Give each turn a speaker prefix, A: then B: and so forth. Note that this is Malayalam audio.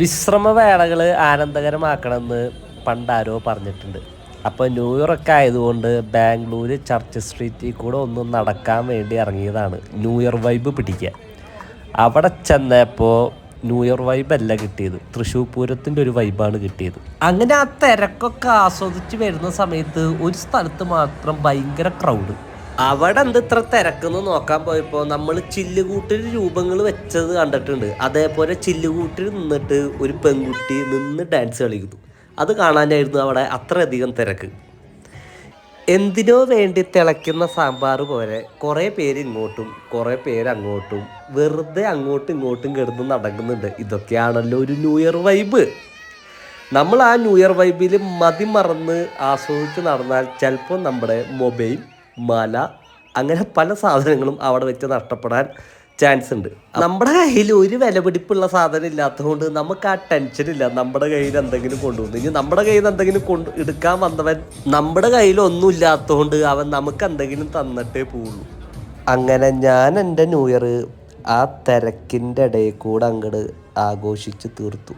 A: വിശ്രമവേളകൾ ആനന്ദകരമാക്കണമെന്ന് പണ്ടാരോ പറഞ്ഞിട്ടുണ്ട്. അപ്പോൾ ന്യൂ ആയതുകൊണ്ട് ബാംഗ്ലൂർ ചർച്ച് സ്ട്രീറ്റിൽ കൂടെ ഒന്ന് നടക്കാൻ വേണ്ടി ഇറങ്ങിയതാണ് ന്യൂ ഇയർ വൈബ് പിടിക്കുക അവിടെ ചെന്നപ്പോൾ ന്യൂ ഇയർ വൈബ് അല്ല കിട്ടിയത്. തൃശ്ശൂർ പൂരത്തിന്റെ ഒരു വൈബാണ് കിട്ടിയത്. അങ്ങനെ ആ തിരക്കൊക്കെ ആസ്വദിച്ച് വരുന്ന സമയത്ത് ഒരു സ്ഥലത്ത് മാത്രം ഭയങ്കര ക്രൗഡ് അവിടെ എന്ത് ഇത്ര തിരക്കെന്ന് നോക്കാൻ പോയപ്പോൾ നമ്മൾ ചില്ലുകൂട്ടിൽ രൂപങ്ങൾ വെച്ചത് കണ്ടിട്ടുണ്ട്. അതേപോലെ ചില്ലുകൂട്ടിൽ നിന്നിട്ട് ഒരു പെൺകുട്ടി നിന്ന് ഡാൻസ് കളിക്കുന്നു. അത് കാണാനായിരുന്നു അവിടെ അത്രയധികം തിരക്ക്. എന്തിനോ വേണ്ടി തിളയ്ക്കുന്ന സാമ്പാർ പോലെ കുറേ പേര് ഇങ്ങോട്ടും കുറേ പേര് അങ്ങോട്ടും വെറുതെ അങ്ങോട്ടും ഇങ്ങോട്ടും കിടന്ന് നടക്കുന്നുണ്ട്. ഇതൊക്കെയാണല്ലോ ഒരു ന്യൂ ഇയർ വൈബ് നമ്മൾ ആ ന്യൂ ഇയർ വൈബിൽ മതി മറന്ന് ആസ്വദിച്ച് നടന്നാൽ ചിലപ്പോൾ നമ്മുടെ മൊബൈൽ മാല അങ്ങനെ പല സാധനങ്ങളും അവിടെ വെച്ച് നഷ്ടപ്പെടാൻ ചാൻസ് ഉണ്ട്. നമ്മുടെ കയ്യിൽ ഒരു വിലപിടിപ്പുള്ള സാധനം ഇല്ലാത്തതുകൊണ്ട് നമുക്ക് ആ ടെൻഷൻ ഇല്ല. നമ്മുടെ കയ്യിൽ എന്തെങ്കിലും കൊണ്ടുവന്നു. ഇനി നമ്മുടെ കയ്യിൽ എന്തെങ്കിലും കൊണ്ട് എടുക്കാൻ വന്നവൻ നമ്മുടെ കയ്യിൽ ഒന്നും ഇല്ലാത്തതുകൊണ്ട് അവൻ നമുക്ക് എന്തെങ്കിലും തന്നിട്ടേ പോവുള്ളൂ. അങ്ങനെ ഞാൻ എന്റെ ന്യൂ ഇയർ ആ തിരക്കിന്റെ ഇടയിൽ കൂടെ അങ്ങോട്ട് ആഘോഷിച്ച് തീർത്തു.